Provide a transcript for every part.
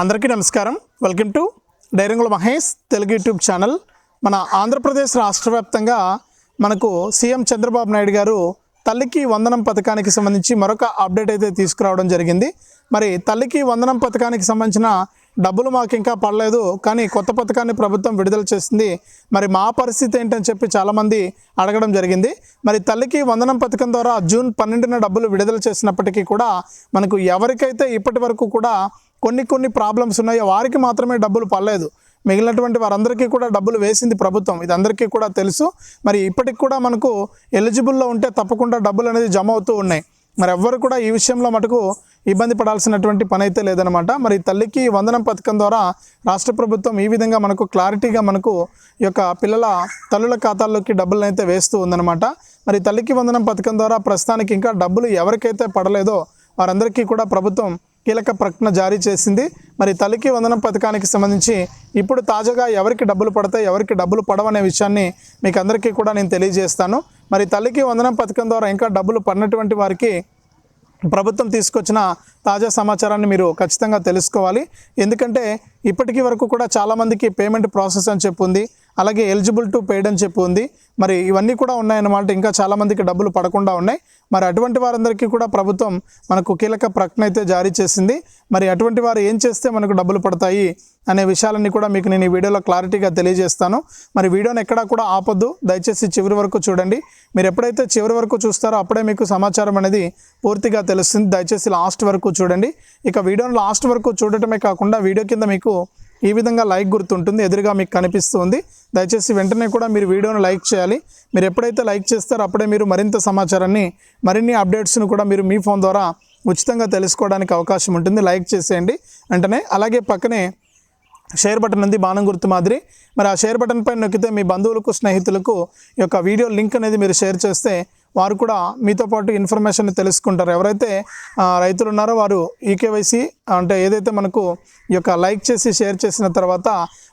అందరికీ నమస్కారం. Welcome to Dairangula Mahesh Telugu YouTube channel. మన ఆంధ్రప్రదేశ్ రాష్ట్ర వ్యాప్తంగా మనకు సీఎం చంద్రబాబు నాయుడు గారు తల్లికి వందనం పథకానికి సంబంధించి మరొక అప్డేట్ అయితే తీసుకురావడం జరిగింది. మరి తల్లికి వందనం పథకానికి సంబంధించిన డబ్బులు మాకు ఇంకా పడలేదు కానీ కొత్త పథకాన్ని ప్రభుత్వం విడుదల చేసింది. మరి మా పరిస్థితి ఏంటని చెప్పి చాలామంది అడగడం జరిగింది. మరి తల్లికి వందనం పథకం ద్వారా జూన్ పన్నెండున డబ్బులు విడుదల చేసినప్పటికీ కూడా మనకు ఎవరికైతే ఇప్పటి వరకు కూడా కొన్ని కొన్ని ప్రాబ్లమ్స్ ఉన్నాయి. వారికి మాత్రమే డబ్బులు పడలేదు. మిగిలినటువంటి వారందరికీ కూడా డబ్బులు వేసింది ప్రభుత్వం. ఇది అందరికీ కూడా తెలుసు. మరి ఇప్పటికి కూడా మనకు ఎలిజిబుల్లో ఉంటే తప్పకుండా డబ్బులు అనేది జమ అవుతూ ఉన్నాయి. మరి ఎవ్వరు కూడా ఈ విషయంలో మటుకు ఇబ్బంది పడాల్సినటువంటి పని అయితే లేదనమాట మరి తల్లికి వందనం పథకం ద్వారా రాష్ట్ర ప్రభుత్వం ఈ విధంగా మనకు క్లారిటీగా మనకు ఈ యొక్క పిల్లల తల్లుల ఖాతాల్లోకి డబ్బులను అయితే వేస్తూ ఉందన్నమాట. మరి తల్లికి వందనం పథకం ద్వారా ప్రస్తుతానికి ఇంకా డబ్బులు ఎవరికైతే పడలేదో వారందరికీ కూడా ప్రభుత్వం కీలక ప్రకటన జారీ చేసింది. మరి తల్లికి వందనం పథకానికి సంబంధించి ఇప్పుడు తాజాగా ఎవరికి డబ్బులు పడతాయి ఎవరికి డబ్బులు పడవనే విషయాన్ని మీకు అందరికీ కూడా నేను తెలియజేస్తాను. మరి తల్లికి వందనం పథకం ద్వారా ఇంకా డబ్బులు పడినటువంటి వారికి ప్రభుత్వం తీసుకొచ్చిన తాజా సమాచారాన్ని మీరు ఖచ్చితంగా తెలుసుకోవాలి. ఎందుకంటే ఇప్పటికీ వరకు కూడా చాలామందికి పేమెంట్ ప్రాసెస్ అని చెప్పి ఉంది. అలాగే ఎలిజిబుల్ టు పెయిడ్ అని చెప్పి ఉంది. మరి ఇవన్నీ కూడా ఉన్నాయన్నమాట. ఇంకా చాలామందికి డబ్బులు పడకుండా ఉన్నాయి. మరి అటువంటి వారందరికీ కూడా ప్రభుత్వం మనకు కీలక ప్రకటన అయితే జారీ చేసింది. మరి అటువంటి వారు ఏం చేస్తే మనకు డబ్బులు పడతాయి అనే విషయాలన్నీ కూడా మీకు నేను ఈ వీడియోలో క్లారిటీగా తెలియజేస్తాను. మరి వీడియోని ఎక్కడా కూడా ఆపొద్దు. దయచేసి చివరి వరకు చూడండి. మీరు ఎప్పుడైతే చివరి వరకు చూస్తారో అప్పుడే మీకు సమాచారం అనేది పూర్తిగా తెలుస్తుంది. దయచేసి లాస్ట్ వరకు చూడండి. ఇక వీడియోని లాస్ట్ వరకు చూడటమే కాకుండా వీడియో కింద మీకు ఈ విధంగా లైక్ గుర్తుంటుంది ఎదురుగా మీకు కనిపిస్తుంది. దయచేసి వెంటనే కూడా మీరు వీడియోను లైక్ చేయాలి. మీరు ఎప్పుడైతే లైక్ చేస్తారో అప్పుడే మీరు మరింత సమాచారాన్ని మరిన్ని అప్డేట్స్ను కూడా మీరు మీ ఫోన్ ద్వారా ఉచితంగా తెలుసుకోవడానికి అవకాశం ఉంటుంది. లైక్ చేసేయండి. వెంటనే అలాగే పక్కనే షేర్ బటన్ ఉంది బాణం గుర్తు మాదిరి. మరి ఆ షేర్ బటన్ పైన నొక్కితే మీ బంధువులకు స్నేహితులకు ఈ యొక్క వీడియో లింక్ అనేది మీరు షేర్ చేస్తే వారు కూడా మీతో పాటు ఇన్ఫర్మేషన్ తెలుసుకుంటారు. ఎవరైతే రైతులు ఉన్నారో వారు ఈకేవైసీ అంటే ఏదైతే మనకు ఈ యొక్క లైక్ చేసి షేర్ చేసిన తర్వాత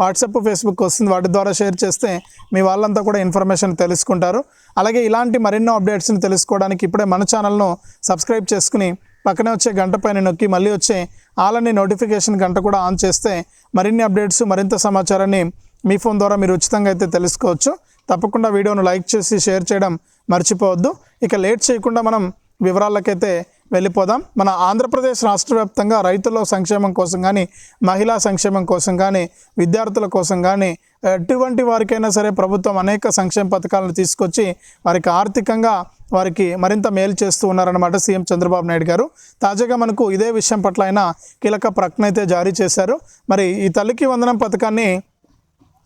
వాట్సాప్ ఫేస్బుక్ వస్తుంది. వాటి ద్వారా షేర్ చేస్తే మీ వాళ్ళంతా కూడా ఇన్ఫర్మేషన్ తెలుసుకుంటారు. అలాగే ఇలాంటి మరెన్నో అప్డేట్స్ని తెలుసుకోవడానికి ఇప్పుడే మన ఛానల్ను సబ్స్క్రైబ్ చేసుకుని పక్కనే వచ్చే గంట పైన నొక్కి మళ్ళీ వచ్చే ఆలని నోటిఫికేషన్ గంట కూడా ఆన్ చేస్తే మరిన్ని అప్డేట్స్ మరింత సమాచారాన్ని మీ ఫోన్ ద్వారా మీరు ఉచితంగా అయితే తెలుసుకోవచ్చు. తప్పకుండా వీడియోను లైక్ చేసి షేర్ చేయడం మర్చిపోవద్దు. ఇక లేట్ చేయకుండా మనం వివరాలకైతే వెళ్ళిపోదాం. మన ఆంధ్రప్రదేశ్ రాష్ట్ర వ్యాప్తంగా రైతుల సంక్షేమం కోసం కానీ మహిళా సంక్షేమం కోసం కానీ విద్యార్థుల కోసం కానీ ఎటువంటి వారికైనా సరే ప్రభుత్వం అనేక సంక్షేమ పథకాలను తీసుకొచ్చి వారికి ఆర్థికంగా వారికి మరింత మేలు చేస్తూ ఉన్నారన్నమాట సీఎం చంద్రబాబు నాయుడు గారు. తాజాగా మనకు ఇదే విషయం పట్ల ఆయన కీలక ప్రకటన అయితే జారీ చేశారు. మరి ఈ తల్లికి వందనం పథకాన్ని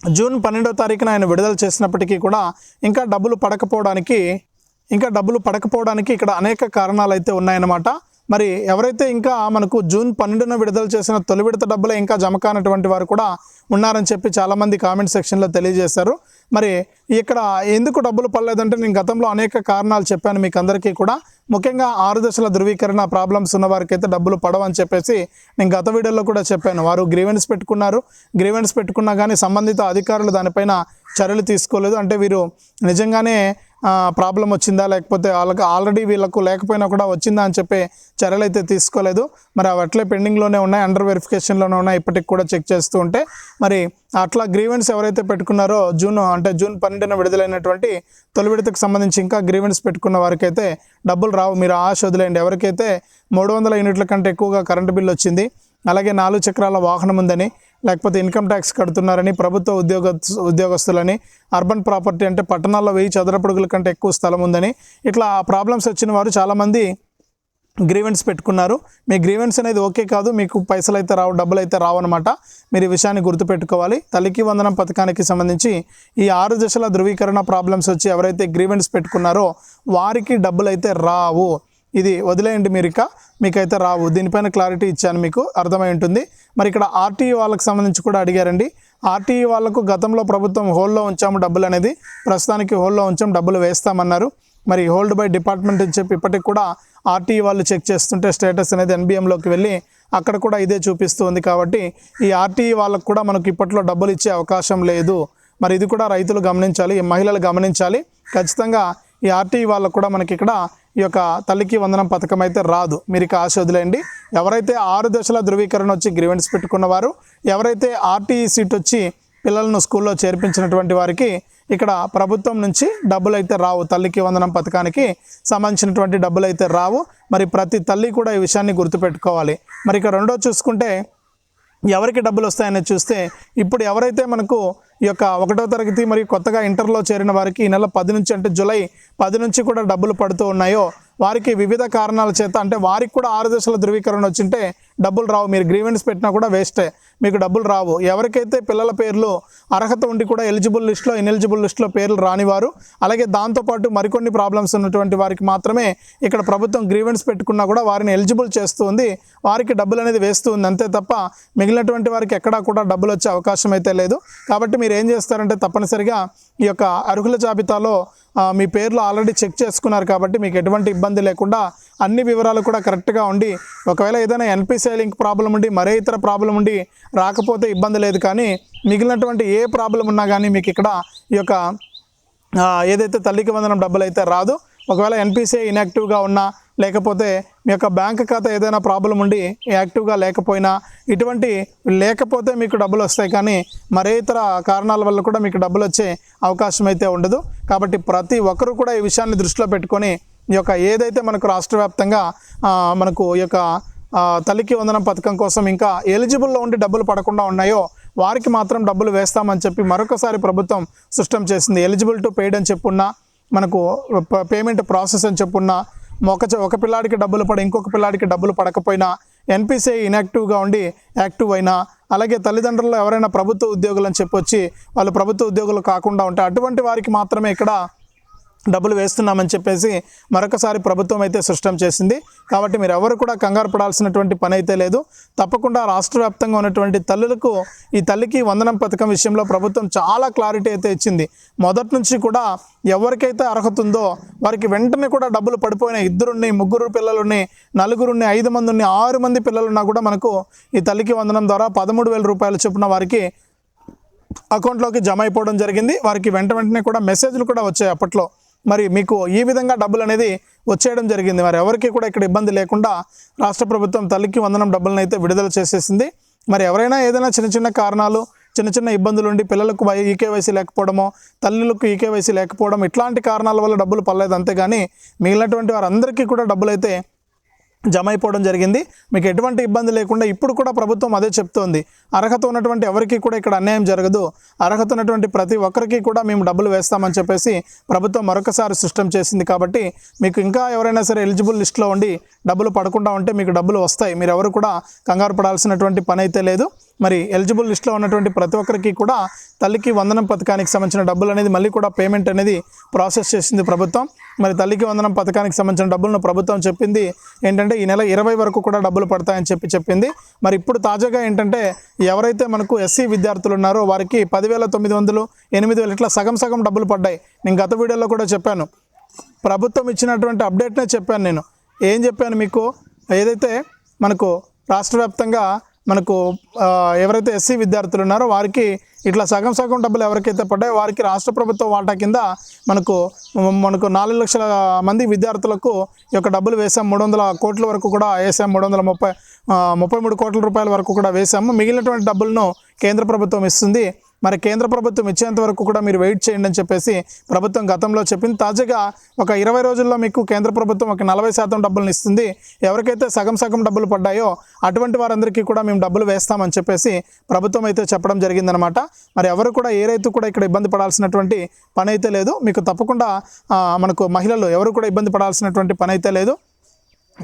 జూన్ పన్నెండో తారీఖున ఆయన విడుదల చేసినప్పటికీ కూడా ఇంకా డబ్బులు పడకపోవడానికి ఇంకా డబ్బులు పడకపోవడానికి ఇక్కడ అనేక కారణాలు అయితే ఉన్నాయన్నమాట. మరి ఎవరైతే ఇంకా మనకు జూన్ పన్నెండున విడుదల చేసిన తొలి విడత డబ్బులే ఇంకా జమ కానటువంటి వారు కూడా ఉన్నారని చెప్పి చాలామంది కామెంట్ సెక్షన్లో తెలియజేశారు. మరి ఇక్కడ ఎందుకు డబ్బులు పడలేదంటే నేను గతంలో అనేక కారణాలు చెప్పాను మీకు అందరికీ కూడా. ముఖ్యంగా ఆరు దశల ధృవీకరణ ప్రాబ్లమ్స్ ఉన్న వారికి అయితే డబ్బులు పడవని చెప్పేసి నేను గత వీడియోలో కూడా చెప్పాను. వారు గ్రీవెన్స్ పెట్టుకున్నారు. గ్రీవెన్స్ పెట్టుకున్నా కానీ సంబంధిత అధికారులు దానిపైన చర్యలు తీసుకోలేదు. అంటే వీరు నిజంగానే ప్రాబ్లం వచ్చిందా? లేకపోతే వాళ్ళకి ఆల్రెడీ వీళ్ళకు లేకపోయినా కూడా వచ్చిందా అని చెప్పి చర్యలు అయితే తీసుకోలేదు. మరి అవి అట్లే పెండింగ్లోనే ఉన్నాయి అండర్ వెరిఫికేషన్లోనే ఉన్నాయి. ఇప్పటికి కూడా చెక్ చేస్తూ ఉంటే మరి అట్లా గ్రీవెన్స్ ఎవరైతే పెట్టుకున్నారో జూన్ అంటే జూన్ పన్నెండున విడుదలైనటువంటి తొలి విడతకు సంబంధించి ఇంకా గ్రీవెన్స్ పెట్టుకున్న వారికైతే డబ్బులు రావు. మీరు ఆశ వదిలేయండి. ఎవరికైతే మూడు వందల యూనిట్ల కంటే ఎక్కువగా కరెంటు బిల్లు వచ్చింది అలాగే నాలుగు చక్రాల వాహనం ఉందని లేకపోతే ఇన్కమ్ ట్యాక్స్ కడుతున్నారని ప్రభుత్వ ఉద్యోగ ఉద్యోగస్తులని అర్బన్ ప్రాపర్టీ అంటే పట్టణాల్లో వెయ్యి చదరపడుగుల కంటే ఎక్కువ స్థలం ఉందని ఇట్లా ప్రాబ్లమ్స్ వచ్చిన వారు చాలామంది గ్రీవెన్స్ పెట్టుకున్నారు. మీ గ్రీవెన్స్ అనేది ఓకే కాదు మీకు పైసలు అయితే రావు డబ్బులు అయితే రావు మీరు ఈ విషయాన్ని గుర్తుపెట్టుకోవాలి. తల్లికి వందనం పథకానికి సంబంధించి ఈ ఆరు దశల ధృవీకరణ ప్రాబ్లమ్స్ వచ్చి ఎవరైతే గ్రీవెన్స్ పెట్టుకున్నారో వారికి డబ్బులు అయితే రావు. ఇది వదిలేయండి మీరు ఇక మీకైతే రావు. దీనిపైన క్లారిటీ ఇచ్చాను మీకు అర్థమై ఉంటుంది. మరి ఇక్కడ ఆర్టీఈ వాళ్ళకి సంబంధించి కూడా అడిగారండి. ఆర్టీఈ వాళ్ళకు గతంలో ప్రభుత్వం హోల్లో ఉంచాము డబ్బులు అనేది ప్రస్తుతానికి హోల్లో ఉంచాం డబ్బులు వేస్తామన్నారు. మరి హోల్డ్ బై డిపార్ట్మెంట్ అని చెప్పి ఇప్పటికి కూడా ఆర్టీఈ వాళ్ళు చెక్ చేస్తుంటే స్టేటస్ అనేది ఎన్బిఎంలోకి వెళ్ళి అక్కడ కూడా ఇదే చూపిస్తుంది కాబట్టి ఈ ఆర్టీఈ వాళ్ళకు కూడా మనకు ఇప్పట్లో డబ్బులు ఇచ్చే అవకాశం లేదు. మరి ఇది కూడా రైతులు గమనించాలి ఈ మహిళలు గమనించాలి. ఖచ్చితంగా ఈ ఆర్టీఈ వాళ్ళకు కూడా మనకి ఇక్కడ ఈ యొక్క తల్లికి వందనం పథకం అయితే రాదు. మీరు ఇక ఆశ వదిలేయండి. ఎవరైతే ఆరు దశల ధృవీకరణ వచ్చి గ్రివెంట్స్ పెట్టుకున్నవారు ఎవరైతే ఆర్టీఈ సీట్ వచ్చి పిల్లలను స్కూల్లో చేర్పించినటువంటి వారికి ఇక్కడ ప్రభుత్వం నుంచి డబ్బులు అయితే రావు. తల్లికి వందనం పథకానికి సంబంధించినటువంటి డబ్బులు అయితే రావు. మరి ప్రతి తల్లి కూడా ఈ విషయాన్ని గుర్తుపెట్టుకోవాలి. మరి ఇక రెండో చూసుకుంటే ఎవరికి డబ్బులు వస్తాయని చూస్తే ఇప్పుడు ఎవరైతే మనకు ఈ యొక్క ఒకటో తరగతి మరియు కొత్తగా ఇంటర్లో చేరిన వారికి ఈ నెల పది నుంచి అంటే జూలై పది నుంచి కూడా డబ్బులు పడుతూ ఉన్నాయో వారికి వివిధ కారణాల చేత అంటే వారికి కూడా ఆరు దశల ధృవీకరణ వచ్చింటే డబ్బులు రావు. మీరు గ్రీవెన్స్ పెట్టినా కూడా వేస్టే. మీకు డబ్బులు రావు. ఎవరికైతే పిల్లల పేర్లు అర్హత ఉండి కూడా ఎలిజిబుల్ లిస్ట్లో ఇన్ఎలిజిబుల్ లిస్ట్లో పేర్లు రానివారు అలాగే దాంతోపాటు మరికొన్ని ప్రాబ్లమ్స్ ఉన్నటువంటి వారికి మాత్రమే ఇక్కడ ప్రభుత్వం గ్రీవెన్స్ పెట్టుకున్నా కూడా వారిని ఎలిజిబుల్ చేస్తూ ఉంది. వారికి డబ్బులు అనేది వేస్తూ ఉంది. అంతే తప్ప మిగిలినటువంటి వారికి ఎక్కడా కూడా డబ్బులు వచ్చే అవకాశం అయితే లేదు. కాబట్టి మీరు ఏం చేస్తారంటే తప్పనిసరిగా ఈ యొక్క అర్హుల జాబితాలో మీ పేర్లు ఆల్రెడీ చెక్ చేసుకున్నారు కాబట్టి మీకు ఎటువంటి ఇబ్బంది లేకుండా అన్ని వివరాలు కూడా కరెక్ట్గా ఉండి ఒకవేళ ఏదైనా ఎన్పిసిఐ లింక్ ప్రాబ్లం ఉండి మరే ఇతర ప్రాబ్లం ఉండి రాకపోతే ఇబ్బంది లేదు కానీ మిగిలినటువంటి ఏ ప్రాబ్లం ఉన్నా కానీ మీకు ఇక్కడ ఈ యొక్క ఏదైతే తల్లికి వందనం డబ్బులు అయితే రాదు. ఒకవేళ ఎన్పిసిఐ ఇన్యాక్టివ్గా ఉన్నా లేకపోతే మీ యొక్క బ్యాంక్ ఖాతా ఏదైనా ప్రాబ్లం ఉండి యాక్టివ్గా లేకపోయినా ఇటువంటి లేకపోతే మీకు డబ్బులు వస్తాయి కానీ మరే ఇతర కారణాల వల్ల కూడా మీకు డబ్బులు వచ్చే అవకాశం అయితే ఉండదు. కాబట్టి ప్రతి ఒక్కరూ కూడా ఈ విషయాన్ని దృష్టిలో పెట్టుకొని ఈ యొక్క ఏదైతే మనకు రాష్ట్ర వ్యాప్తంగా మనకు ఈ యొక్క తల్లికి వందనం పథకం కోసం ఇంకా ఎలిజిబుల్లో ఉండి డబ్బులు పడకుండా ఉన్నాయో వారికి మాత్రం డబ్బులు వేస్తామని చెప్పి మరొకసారి ప్రభుత్వం స్పష్టం చేసింది. ఎలిజిబుల్ టు పెయిడ్ అని చెప్పున్నా మనకు పేమెంట్ ప్రాసెస్ అని చెప్పున్నా ఒక ఒక పిల్లాడికి డబ్బులు పడి ఇంకొక పిల్లాడికి డబ్బులు పడకపోయినా ఎన్పిసిఐ ఇన్యాక్టివ్గా ఉండి యాక్టివ్ అయినా అలాగే తల్లిదండ్రులు ఎవరైనా ప్రభుత్వ ఉద్యోగులు అని చెప్పొచ్చి వాళ్ళు ప్రభుత్వ ఉద్యోగులు కాకుండా ఉంటే అటువంటి వారికి మాత్రమే ఇక్కడ డబ్బులు వేస్తున్నామని చెప్పేసి మరొకసారి ప్రభుత్వం అయితే సృష్టం చేసింది. కాబట్టి మీరు ఎవరు కూడా కంగారు పడాల్సినటువంటి పని అయితే లేదు. తప్పకుండా రాష్ట్ర వ్యాప్తంగా ఉన్నటువంటి తల్లులకు ఈ తల్లికి వందనం పథకం విషయంలో ప్రభుత్వం చాలా క్లారిటీ అయితే ఇచ్చింది. మొదటి నుంచి కూడా ఎవరికైతే అర్హత ఉందో వారికి వెంటనే కూడా డబ్బులు పడిపోయిన ఇద్దరుని ముగ్గురు పిల్లలుని నలుగురుని ఐదు మంది ఉన్ని ఆరు మంది పిల్లలున్నా కూడా మనకు ఈ తల్లికి వందనం ద్వారా పదమూడు వేల రూపాయలు చొప్పున వారికి అకౌంట్లోకి జమ అయిపోవడం జరిగింది. వారికి వెంట వెంటనే కూడా మెసేజ్లు కూడా వచ్చాయి అప్పట్లో. మరి మీకు ఈ విధంగా డబ్బులు అనేది వచ్చేయడం జరిగింది. మరి ఎవరికి కూడా ఇక్కడ ఇబ్బంది లేకుండా రాష్ట్ర ప్రభుత్వం తల్లికి వందనం డబ్బులను అయితే విడుదల చేసేసింది. మరి ఎవరైనా ఏదైనా చిన్న చిన్న కారణాలు చిన్న చిన్న ఇబ్బందులు ఉండి పిల్లలకు ఈకేవైసీ లేకపోవడమో తల్లులకు ఈకేవైసీ లేకపోవడం ఇట్లాంటి కారణాల వల్ల డబ్బులు పర్లేదు అంతేగాని మిగిలినటువంటి వారందరికీ కూడా డబ్బులు అయితే జమ అయిపోవడం జరిగింది. మీకు ఎటువంటి ఇబ్బంది లేకుండా ఇప్పుడు కూడా ప్రభుత్వం అదే చెప్తోంది. అర్హత ఉన్నటువంటి ఎవరికి కూడా ఇక్కడ అన్యాయం జరగదు. అర్హత ఉన్నటువంటి ప్రతి ఒక్కరికి కూడా మేము డబ్బులు వేస్తామని చెప్పేసి ప్రభుత్వం మరొకసారి సిస్టమ్ చేసింది కాబట్టి మీకు ఇంకా ఎవరైనా సరే ఎలిజిబుల్ లిస్ట్లో ఉండి డబ్బులు పడకుండా ఉంటే మీకు డబ్బులు వస్తాయి. మీరు ఎవరు కూడా కంగారు పడాల్సినటువంటి పని అయితే లేదు. మరి ఎలిజిబుల్ లిస్ట్లో ఉన్నటువంటి ప్రతి ఒక్కరికి కూడా తల్లికి వందనం పథకానికి సంబంధించిన డబ్బులు అనేది మళ్ళీ కూడా పేమెంట్ అనేది ప్రాసెస్ చేసింది ప్రభుత్వం. మరి తల్లికి వందనం పథకానికి సంబంధించిన డబ్బులను ప్రభుత్వం చెప్పింది ఏంటంటే ఈ నెల ఇరవై వరకు కూడా డబ్బులు పడతాయని చెప్పి చెప్పింది. మరి ఇప్పుడు తాజాగా ఏంటంటే ఎవరైతే మనకు ఎస్సీ విద్యార్థులు ఉన్నారో వారికి పదివేల తొమ్మిది వందలు ఎనిమిది వేలు ఇట్లా సగం సగం డబ్బులు పడ్డాయి. నేను గత వీడియోలో కూడా చెప్పాను. ప్రభుత్వం ఇచ్చినటువంటి అప్డేట్నే చెప్పాను నేను. ఏం చెప్పాను మీకు? ఏదైతే మనకు రాష్ట్ర వ్యాప్తంగా మనకు ఎవరైతే ఎస్సీ విద్యార్థులు ఉన్నారో వారికి ఇట్లా సగం సగం డబ్బులు ఎవరికైతే పడ్డాయో వారికి రాష్ట్ర ప్రభుత్వ వాటా కింద మనకు మనకు నాలుగు లక్షల మంది విద్యార్థులకు ఈ యొక్క డబ్బులు వేసాం. మూడు వందల కోట్ల వరకు కూడా వేసాం. మూడు వందల ముప్పై ముప్పై మూడు కోట్ల రూపాయల వరకు కూడా వేసాము. మిగిలినటువంటి డబ్బులను కేంద్ర ప్రభుత్వం ఇస్తుంది. మరి కేంద్ర ప్రభుత్వం ఇచ్చేంత వరకు కూడా మీరు వెయిట్ చేయండి అని చెప్పేసి ప్రభుత్వం గతంలో చెప్పింది. తాజాగా ఒక ఇరవై రోజుల్లో మీకు కేంద్ర ప్రభుత్వం ఒక నలభై శాతం డబ్బులను ఇస్తుంది. ఎవరికైతే సగం సగం డబ్బులు పడ్డాయో అటువంటి వారందరికీ కూడా మేము డబ్బులు వేస్తామని చెప్పేసి ప్రభుత్వం అయితే చెప్పడం జరిగిందనమాట మరి ఎవరు కూడా ఏ రైతు కూడా ఇక్కడ ఇబ్బంది పడాల్సినటువంటి పని అయితే లేదు. మీకు తప్పకుండా మనకు మహిళలు ఎవరు కూడా ఇబ్బంది పడాల్సినటువంటి పని అయితే లేదు.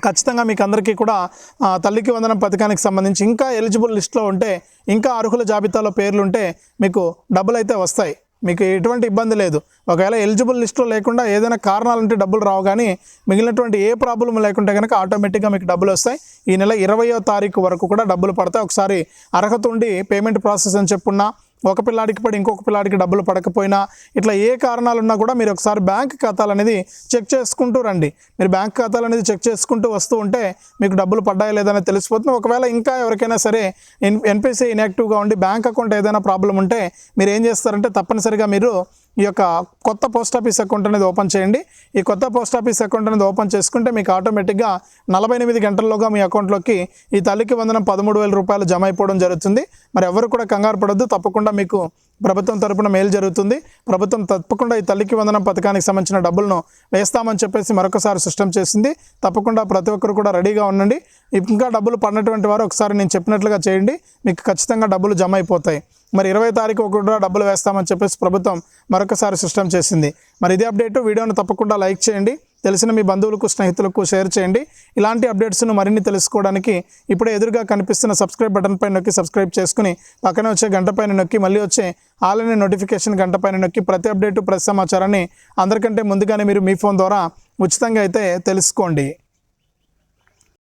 ఖచ్చితంగా మీకు అందరికీ కూడా తల్లికి వందనం పథకానికి సంబంధించి ఇంకా ఎలిజిబుల్ లిస్ట్లో ఉంటే ఇంకా అర్హుల జాబితాలో పేర్లు ఉంటే మీకు డబ్బులు అయితే వస్తాయి. మీకు ఎటువంటి ఇబ్బంది లేదు. ఒకవేళ ఎలిజిబుల్ లిస్ట్లో లేకుండా ఏదైనా కారణాలు ఉంటే డబ్బులు రావు కానీ మిగిలినటువంటి ఏ ప్రాబ్లం లేకుంటే కనుక ఆటోమేటిక్గా మీకు డబ్బులు వస్తాయి. ఈ నెల ఇరవయో తారీఖు వరకు కూడా డబ్బులు పడతాయి. ఒకసారి అర్హత ఉండి పేమెంట్ ప్రాసెస్ అని చెప్పున్నా ఒక పిల్లాడికి పడి ఇంకొక పిల్లాడికి డబ్బులు పడకపోయినా ఇట్లా ఏ కారణాలు ఉన్నా కూడా మీరు ఒకసారి బ్యాంక్ ఖాతాలు అనేది చెక్ చేసుకుంటూ రండి. మీరు బ్యాంక్ ఖాతాలు అనేది చెక్ చేసుకుంటూ వస్తూ ఉంటే మీకు డబ్బులు పడ్డాయా లేదని తెలిసిపోతుంది. ఒకవేళ ఇంకా ఎవరికైనా సరే ఎన్ ఎన్పిసి ఇన్యాక్టివ్గా ఉండి బ్యాంక్ అకౌంట్ ఏదైనా ప్రాబ్లం ఉంటే మీరు ఏం చేస్తారంటే తప్పనిసరిగా మీరు ఈ యొక్క కొత్త పోస్ట్ ఆఫీస్ అకౌంట్ అనేది ఓపెన్ చేయండి. ఈ కొత్త పోస్ట్ ఆఫీస్ అకౌంట్ అనేది ఓపెన్ చేసుకుంటే మీకు ఆటోమేటిక్గా నలభై ఎనిమిది గంటల్లోగా మీ అకౌంట్లోకి ఈ తల్లికి వందనం పదమూడు వేల రూపాయలు జమ అయిపోవడం జరుగుతుంది. మరి ఎవరు కూడా కంగారు పడొద్దు. తప్పకుండా మీకు ప్రభుత్వం తరపున మేలు జరుగుతుంది. ప్రభుత్వం తప్పకుండా ఈ తల్లికి వందనం పథకానికి సంబంధించిన డబ్బులను వేస్తామని చెప్పేసి మరొకసారి సిస్టమ్ చేసింది. తప్పకుండా ప్రతి ఒక్కరు కూడా రెడీగా ఉండండి. ఇంకా డబ్బులు పడినటువంటి వారు ఒకసారి నేను చెప్పినట్లుగా చేయండి. మీకు ఖచ్చితంగా డబ్బులు జమ అయిపోతాయి. మరి ఇరవై తారీఖు ఒక కూడా డబ్బులు వేస్తామని చెప్పేసి ప్రభుత్వం మరొకసారి సిస్టమ్ చేసింది. మరి ఇదే అప్డేట్ వీడియోను తప్పకుండా లైక్ చేయండి. తెలిసిన మీ బంధువులకు స్నేహితులకు షేర్ చేయండి. ఇలాంటి అప్డేట్స్ను మరిన్ని తెలుసుకోవడానికి ఇప్పుడే ఎదురుగా కనిపిస్తున్న సబ్స్క్రైబ్ బటన్ పైన నొక్కి సబ్స్క్రైబ్ చేసుకుని పక్కనే వచ్చే గంట పైన నొక్కి మళ్ళీ వచ్చే ఆల్ అనే నోటిఫికేషన్ గంట పైన నొక్కి ప్రతి అప్డేటు ప్రతి సమాచారాన్ని అందరికంటే ముందుగానే మీరు మీ ఫోన్ ద్వారా ఉచితంగా అయితే తెలుసుకోండి.